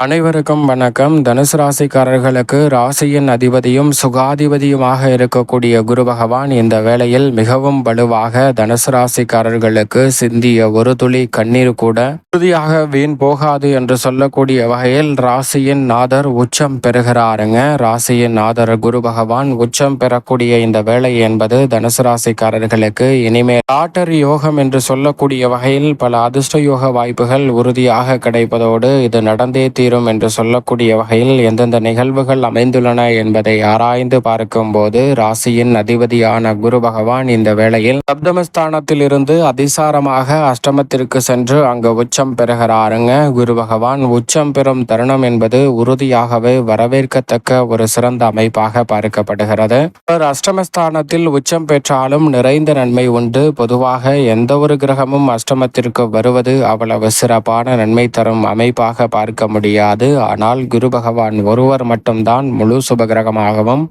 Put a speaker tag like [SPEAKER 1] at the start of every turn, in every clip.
[SPEAKER 1] அனைவருக்கும் வணக்கம். தனுசு ராசிக்காரர்களுக்கு ராசியின் அதிபதியும் சுகாதிபதியுமாக இருக்கக்கூடிய குரு பகவான் இந்த வேளையில் மிகவும் வலுவாக தனுசு ராசிக்காரர்களுக்கு சிந்திய ஒரு துளி கண்ணீர் கூட உறுதியாக வீண் போகாது என்று சொல்லக்கூடிய வகையில் ராசியின் நாதர் உச்சம் பெறுகிறாருங்க. ராசியின் நாதர் குரு பகவான் உச்சம் பெறக்கூடிய இந்த வேலை என்பது தனுசு ராசிக்காரர்களுக்கு இனிமேல் லாட்டரி யோகம் என்று சொல்லக்கூடிய வகையில் பல அதிர்ஷ்ட யோக வாய்ப்புகள் உறுதியாக கிடைப்பதோடு இது நடந்தே தீரும் என்று சொல்லக்கூடிய வகையில் எந்தெந்த நிகழ்வுகள் அமைந்துள்ளன என்பதை ஆராய்ந்து பார்க்கும்போது ராசியின் அதிபதியான குரு பகவான் இந்த வேளையில் சப்தமஸ்தானத்தில் இருந்து அதிசாரமாக அஷ்டமத்திற்கு சென்று அங்கு உச்சம் பெறுகிறாருங்க. குரு பகவான் உச்சம் பெறும் தருணம் என்பது உறுதியாகவே வரவேற்கத்தக்க ஒரு சிறந்த அமைப்பாக பார்க்கப்படுகிறது. ஒரு அஷ்டமஸ்தானத்தில் உச்சம் பெற்றாலும் நிறைந்த நன்மை உண்டு. பொதுவாக எந்த ஒரு கிரகமும் அஷ்டமத்திற்கு வருவது அவ்வளவு சிறப்பான நன்மை தரும் அமைப்பாக பார்க்க முடியாது ஆனால் குரு பகவான் ஒருவர் மட்டும்தான் முழு சுபகிரகமாகவும்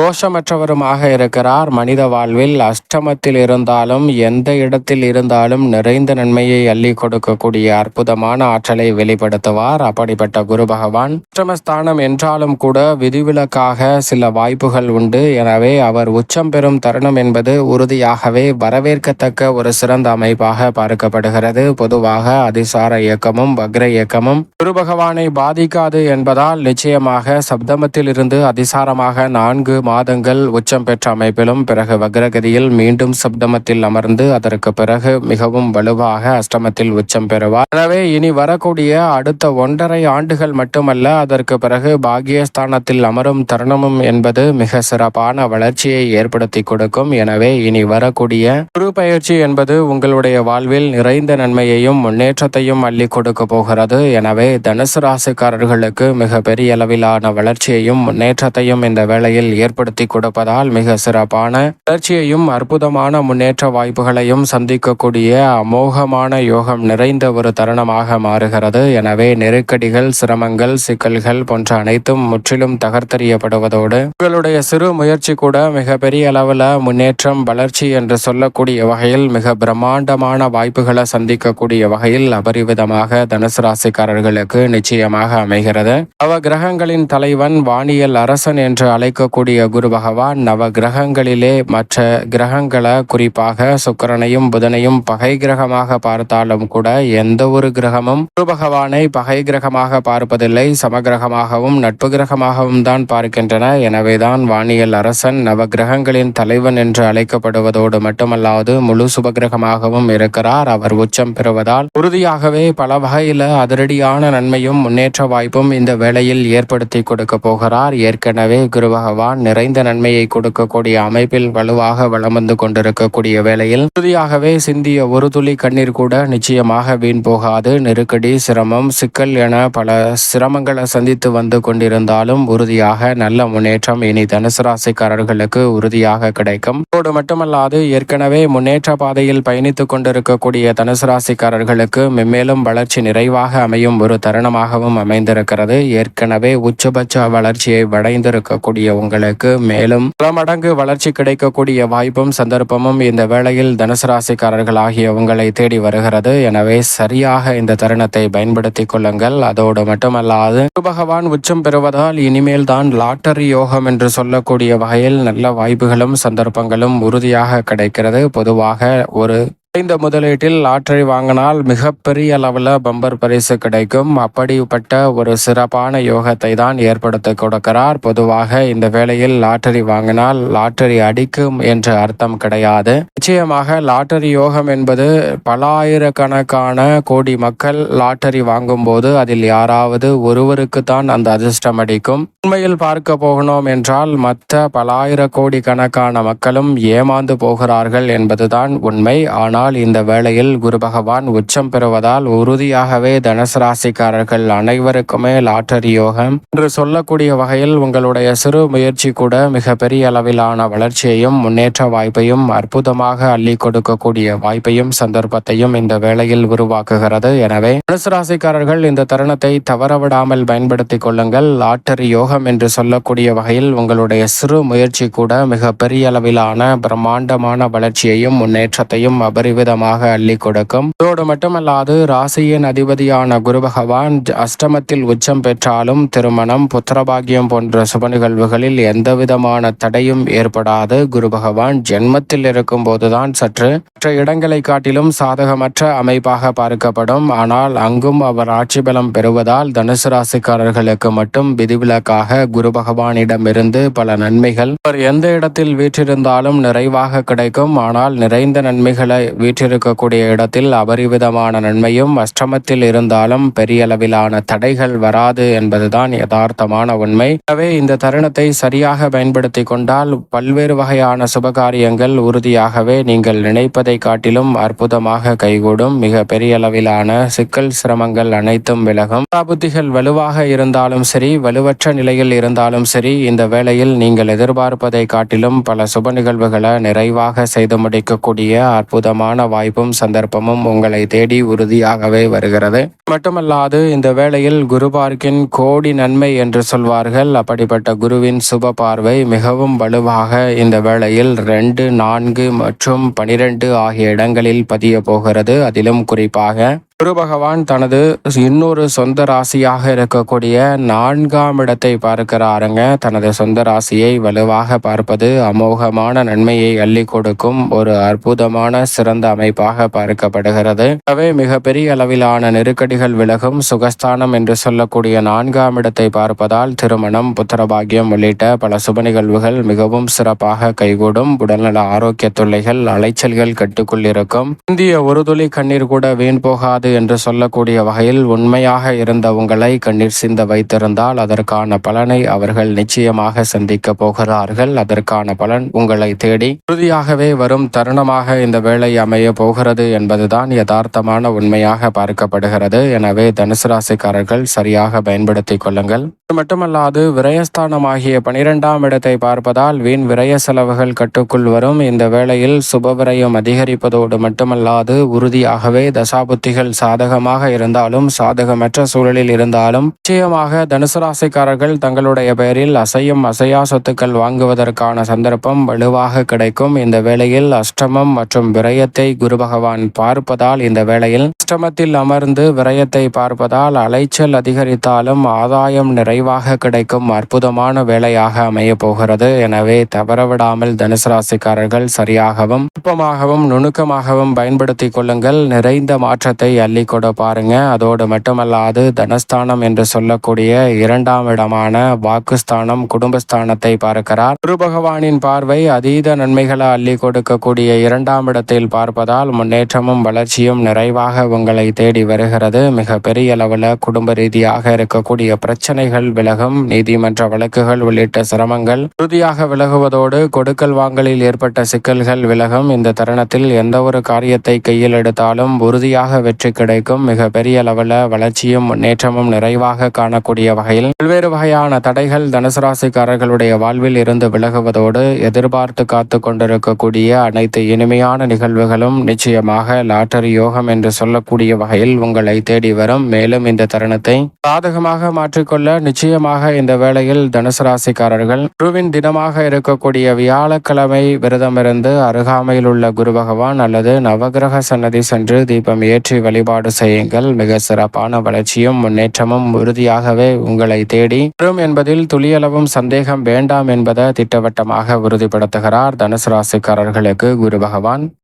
[SPEAKER 1] தோஷமற்றவருமாக இருக்கிறார். மனித வாழ்வில் அஷ்டமத்தில் இருந்தாலும் எந்த இடத்தில் இருந்தாலும் நிறைந்த நன்மையை அள்ளி கொடுக்கக்கூடிய அற்புதமான ஆற்றலை வெளிப்படுத்துவார். அப்படிப்பட்ட குரு பகவான் அஷ்டமஸ்தானம் என்றாலும் கூட விதிவிலக்காக சில வாய்ப்புகள் உண்டு. எனவே அவர் உச்சம் பெறும் தருணம் என்பது உறுதியாகவே வரவேற்கத்தக்க ஒரு சிறந்த அமைப்பாக பார்க்கப்படுகிறது. பொதுவாக அதிசார இயக்கமும் வக்ர இயக்கமும் குரு பகவானை பாதிக்காது என்பதால் நிச்சயமாக சப்தமத்தில் இருந்து அதிசாரமாக நான்கு மாதங்கள் உச்சம் பெற்ற அமைப்பிலும் பிறகு வக்ரகதியில் மீண்டும் சப்தமத்தில் அமர்ந்து அதற்கு பிறகு மிகவும் வலுவாக அஷ்டமத்தில் உச்சம் பெறுவார். எனவே இனி வரக்கூடிய அடுத்த ஒன்றரை ஆண்டுகள் மட்டுமல்ல அதற்கு பிறகு பாகியஸ்தானத்தில் அமரும் தருணமும் என்பது மிக சிறப்பான வளர்ச்சியை ஏற்படுத்தி கொடுக்கும். எனவே இனி வரக்கூடிய குரு பயிற்சி என்பது உங்களுடைய வாழ்வில் நிறைந்த நன்மையையும் முன்னேற்றத்தையும் அள்ளி கொடுக்க போகிறது. எனவே தனுசு ராசிக்காரர்களுக்கு மிக பெரிய அளவிலான வளர்ச்சியையும் முன்னேற்றத்தையும் இந்த வேளையில் ஏற்படுத்தி கொடுப்பதால் மிக சிறப்பான வளர்ச்சியையும் அற்புதமான முன்னேற்ற வாய்ப்புகளையும் சந்திக்கக்கூடிய அமோகமான யோகம் நிறைந்த ஒரு தருணமாக மாறுகிறது. எனவே நெருக்கடிகள் சிரமங்கள் சிக்கல்கள் போன்ற அனைத்தும் முற்றிலும் தகர்த்தறியப்படுவதோடு உங்களுடைய சிறு முயற்சி கூட மிக பெரிய அளவில் முன்னேற்றம் வளர்ச்சி என்று சொல்லக்கூடிய வகையில் மிக பிரம்மாண்டமான வாய்ப்புகளை சந்திக்கக்கூடிய வகையில் அபரிவிதமாக தனுசு ராசிக்காரர்களுக்கு நிச்சயமாக அமைகிறது. அவ கிரகங்களின் தலைவன் வானியல் அரசன் என்று அழைக்கக்கூடிய குரு பகவான் நவ கிரகங்களிலே மற்ற கிரகங்களை குறிப்பாக சுக்கரனையும் புதனையும் பகை கிரகமாக பார்த்தாலும் கூட எந்த ஒரு கிரகமும் குரு பகவானை பகை கிரகமாக பார்ப்பதில்லை சமகிரகமாகவும் நட்பு கிரகமாகவும் தான் பார்க்கின்றன. எனவேதான் வானியல் அரசன் நவ கிரகங்களின் தலைவன் என்று அழைக்கப்படுவதோடு மட்டுமல்லாது முழு சுபகிரகமாகவும் இருக்கிறார். அவர் உச்சம் பெறுவதால் உறுதியாகவே பல வகையில அதிரடியான நன்மையும் முன்னேற்ற வாய்ப்பும் இந்த வேளையில் ஏற்படுத்தி கொடுக்க போகிறார். ஏற்கனவே குரு பகவான் நிறைந்த நன்மையை கொடுக்கக்கூடிய அமைப்பில் வலுவாக வளம் வந்து கொண்டிருக்கக்கூடிய வேளையில் உறுதியாகவே சிந்திய ஒரு துளி கண்ணீர் கூட நிச்சயமாக வீண் போகாது. நெருக்கடி சிரமம் சிக்கல் என பல சிரமங்களை சந்தித்து வந்து கொண்டிருந்தாலும் உறுதியாக நல்ல முன்னேற்றம் இனி தனுசு ராசிக்காரர்களுக்கு உறுதியாக கிடைக்கும். அதோடு மட்டுமல்லாது ஏற்கனவே முன்னேற்ற பாதையில் பயணித்துக் கொண்டிருக்கக்கூடிய தனுசு ராசிக்காரர்களுக்கு மென்மேலும் வளர்ச்சி நிறைவாக அமையும் ஒரு தருணமாகவும் அமைந்திருக்கிறது. ஏற்கனவே உச்சபட்ச வளர்ச்சியை வடைந்திருக்கக்கூடிய உங்களுக்கு மேலும் பல மடங்கு வளர்ச்சி கிடைக்கக்கூடிய வாய்ப்பும் சந்தர்ப்பமும் இந்த வேளையில் தனுசு ராசிக்காரர்கள் ஆகிய உங்களை தேடி வருகிறது. எனவே சரியாக இந்த தருணத்தை பயன்படுத்திக் கொள்ளுங்கள். அதோடு மட்டுமல்லாது குரு பகவான் உச்சம் பெறுவதால் இனிமேல் தான் லாட்டரி யோகம் என்று சொல்லக்கூடிய வகையில் நல்ல வாய்ப்புகளும் சந்தர்ப்பங்களும் உறுதியாக கிடைக்கிறது. பொதுவாக ஒரு இந்த முதலீட்டில் லாட்டரி வாங்கினால் மிகப்பெரிய அளவில் பம்பர் பரிசு கிடைக்கும். அப்படிப்பட்ட ஒரு சிறப்பான யோகத்தை தான் ஏற்படுத்த கொடுக்கிறார். பொதுவாக இந்த வேளையில் லாட்டரி வாங்கினால் லாட்டரி அடிக்கும் என்ற அர்த்தம் கிடையாது. நிச்சயமாக லாட்டரி யோகம் என்பது பல ஆயிரக்கணக்கான கோடி மக்கள் லாட்டரி வாங்கும்போது அதில் யாராவது ஒருவருக்கு தான் அந்த அதிர்ஷ்டம் அடிக்கும் உண்மையில் பார்க்க போகணும் என்றால் மற்ற பல ஆயிர கோடி கணக்கான மக்களும் ஏமாந்து போகிறார்கள் என்பதுதான் உண்மை. ஆனால் இந்த வேளையில் குரு பகவான் உச்சம் பெறுவதால் உறுதியாகவே தனுசு ராசிக்காரர்கள் அனைவருக்குமே லாட்டரி யோகம் என்று சொல்லக்கூடிய வகையில் உங்களுடைய சிறு முயற்சி கூட மிக பெரிய அளவிலான வளர்ச்சியையும் முன்னேற்ற வாய்ப்பையும் அற்புதமாக அள்ளி கொடுக்கக்கூடிய வாய்ப்பையும் சந்தர்ப்பத்தையும் இந்த வேளையில் உருவாக்குகிறது. எனவே தனுசு ராசிக்காரர்கள் இந்த தருணத்தை தவறவிடாமல் பயன்படுத்திக் கொள்ளுங்கள். லாட்டரி யோகம் என்று சொல்லக்கூடிய வகையில் உங்களுடைய சிறு முயற்சி கூட மிக பெரிய அளவிலான பிரம்மாண்டமான வளர்ச்சியையும் முன்னேற்றத்தையும் அபரி விதமாக அள்ளி கொடுக்கும். இதோடு மட்டுமல்லாது ராசியின் அதிபதியான குரு பகவான் அஷ்டமத்தில் உச்சம் பெற்றாலும் திருமணம் புத்திரபாகியம் போன்ற சுப நிகழ்வுகளில் எந்தவிதமான தடையும் ஏற்படாது. குரு பகவான் ஜென்மத்தில் இருக்கும் போதுதான் சற்று மற்ற இடங்களை காட்டிலும் சாதகமற்ற அமைப்பாக பார்க்கப்படும். ஆனால் அங்கும் அவர் ஆட்சி பலம் பெறுவதால் தனுசு ராசிக்காரர்களுக்கு மட்டும் விதிவிலக்காக குரு பகவானிடமிருந்து பல நன்மைகள். அவர் எந்த இடத்தில் வீற்றிருந்தாலும் நிறைவாக கிடைக்கும். ஆனால் நிறைந்த நன்மைகளை வீற்றிருக்கக்கூடிய இடத்தில் அபரிவிதமான நன்மையும் அஷ்டமத்தில் இருந்தாலும் பெரிய அளவிலான தடைகள் வராது என்பதுதான் யதார்த்தமான உண்மை. எனவே இந்த தருணத்தை சரியாக பயன்படுத்தி கொண்டால் பல்வேறு வகையான சுபகாரியங்கள் உறுதியாகவே நீங்கள் நினைப்பதை காட்டிலும் அற்புதமாக கைகூடும். மிக பெரிய அளவிலான சிக்கல் சிரமங்கள் அனைத்தும் விலகும். புத்திகள் வலுவாக இருந்தாலும் சரி வலுவற்ற நிலையில் இருந்தாலும் சரி இந்த வேளையில் நீங்கள் எதிர்பார்ப்பதை காட்டிலும் பல சுப நிகழ்வுகளை நிறைவாக செய்து முடிக்கக்கூடிய அற்புதமான வாய்ப்பும் சந்தர்ப்பமும் உங்களை தேடி உறுதியாகவே வருகிறது. மட்டுமல்லாது இந்த வேளையில் குருபார்க்கின் கோடி நன்மை என்று சொல்வார்கள். அப்படிப்பட்ட குருவின் சுப பார்வை மிகவும் வலுவாக இந்த வேளையில் ரெண்டு நான்கு மற்றும் பனிரெண்டு ஆகிய இடங்களில் பதிய போகிறது. அதிலும் குறிப்பாக குரு பகவான் தனது இன்னொரு சொந்த ராசியாக இருக்கக்கூடிய நான்காம் இடத்தை பார்க்கிறாருங்க. தனது சொந்த ராசியை வலுவாக பார்ப்பது அமோகமான நன்மையை அள்ளி கொடுக்கும் ஒரு அற்புதமான சிறந்த அமைப்பாக பார்க்கப்படுகிறது. எனவே மிகப்பெரிய அளவிலான நெருக்கடிகள் விலகும் சுகஸ்தானம் என்று சொல்லக்கூடிய நான்காம் இடத்தை பார்ப்பதால் திருமணம் புத்திரபாகியம் உள்ளிட்ட பல சுப நிகழ்வுகள் மிகவும் சிறப்பாக கைகூடும். உடல்நல ஆரோக்கிய தொல்லைகள் அலைச்சல்கள் கட்டுக்குள் இருக்கும். இந்திய ஒரு துளி கண்ணீர் கூட வீண் போகாது என்று சொல்லக்கூடிய வகையில் உண்மையாக இருந்த உங்களை கண்ணீர் சிந்த வைத்திருந்தால் அதற்கான பலனை அவர்கள் நிச்சயமாக சந்திக்க போகிறார்கள். அதற்கான பலன் உங்களை தேடி உறுதியாகவே வரும் தருணமாக இந்த வேலை அமைய போகிறது என்பதுதான் யதார்த்தமான உண்மையாக பார்க்கப்படுகிறது. எனவே தனுசு ராசிக்காரர்கள் சரியாக பயன்படுத்திக் கொள்ளுங்கள். அது மட்டுமல்லாது விரயஸ்தானமாகிய பனிரெண்டாம் இடத்தை பார்ப்பதால் வீண் விரய செலவுகள் கட்டுக்குள் வரும். இந்த வேளையில் சுப விரயம் அதிகரிப்பதோடு மட்டுமல்லாது உறுதியாகவே தசாபுத்திகள் சாதகமாக இருந்தாலும் சாதகமற்ற சூழலில் இருந்தாலும் நிச்சயமாக தனுசு ராசிக்காரர்கள் தங்களுடைய பெயரில் அசையும் அசையா சொத்துக்கள் வாங்குவதற்கான சந்தர்ப்பம் வலுவாக கிடைக்கும். இந்த வேளையில் அஷ்டமம் மற்றும் விரயத்தை குரு பகவான் பார்ப்பதால் இந்த வேளையில் அஷ்டமத்தில் அமர்ந்து விரயத்தை பார்ப்பதால் அலைச்சல் அதிகரித்தாலும் ஆதாயம் நிறைவாக கிடைக்கும் அற்புதமான வேலையாக அமைய போகிறது. எனவே தவறவிடாமல் தனுசு ராசிக்காரர்கள் சரியாகவும் நுட்பமாகவும் நுணுக்கமாகவும் பயன்படுத்தி கொள்ளுங்கள். நிறைந்த மாற்றத்தை அள்ளி கொட பாருங்க. அதோடு மட்டுமல்லாது தனஸ்தானம் என்று சொல்லக்கூடிய இரண்டாம் இடமான வாக்குஸ்தானம் குடும்பஸ்தானத்தை பார்க்கிறார். குரு பகவானின் பார்வை அதீத நன்மைகளை அள்ளி கொடுக்கக்கூடிய இரண்டாம் இடத்தில் பார்ப்பதால் முன்னேற்றமும் வளர்ச்சியும் நிறைவாக உங்களை தேடி வருகிறது. மிக பெரிய அளவில் குடும்ப ரீதியாக இருக்கக்கூடிய பிரச்சனைகள் விலகும் நீதிமன்ற வழக்குகள் உள்ளிட்ட சிரமங்கள் உறுதியாக விலகுவதோடு கொடுக்கல் வாங்கலில் ஏற்பட்ட சிக்கல்கள் விலகும். இந்த தருணத்தில் எந்த ஒரு காரியத்தை கையில் எடுத்தாலும் உறுதியாக வெற்றி கிடைக்கும். மிக பெரிய அளவில் வளர்ச்சியும் முன்னேற்றமும் நிறைவாக காணக்கூடிய வகையில் பல்வேறு வகையான தடைகள் தனுசு ராசிக்காரர்களுடைய வாழ்வில் இருந்து விலகுவதோடு எதிர்பார்த்து காத்து கொண்டிருக்கக்கூடிய அனைத்து இனிமையான நிகழ்வுகளும் நிச்சயமாக லாட்டரி யோகம் என்று சொல்லக்கூடிய வகையில் உங்களை தேடி வரும். மேலும் இந்த தருணத்தை சாதகமாக மாற்றிக்கொள்ள நிச்சயமாக இந்த வேளையில் தனுசு ராசிக்காரர்கள் குருவின் தினமாக இருக்கக்கூடிய வியாழக்கிழமை விரதமிருந்து அருகாமையில் உள்ள குரு பகவான் அல்லது நவகிரக சன்னதி சென்று தீபம் ஏற்றி வழிபாடு செய்யுங்கள். மிக சிறப்பான வளர்ச்சியும் முன்னேற்றமும் உறுதியாகவே உங்களை தேடி வரும் என்பதில் துளியளவும் சந்தேகம் வேண்டாம் என்பதை திட்டவட்டமாக உறுதிப்படுத்துகிறார் தனுசு ராசிக்காரர்களுக்கு குரு பகவான்.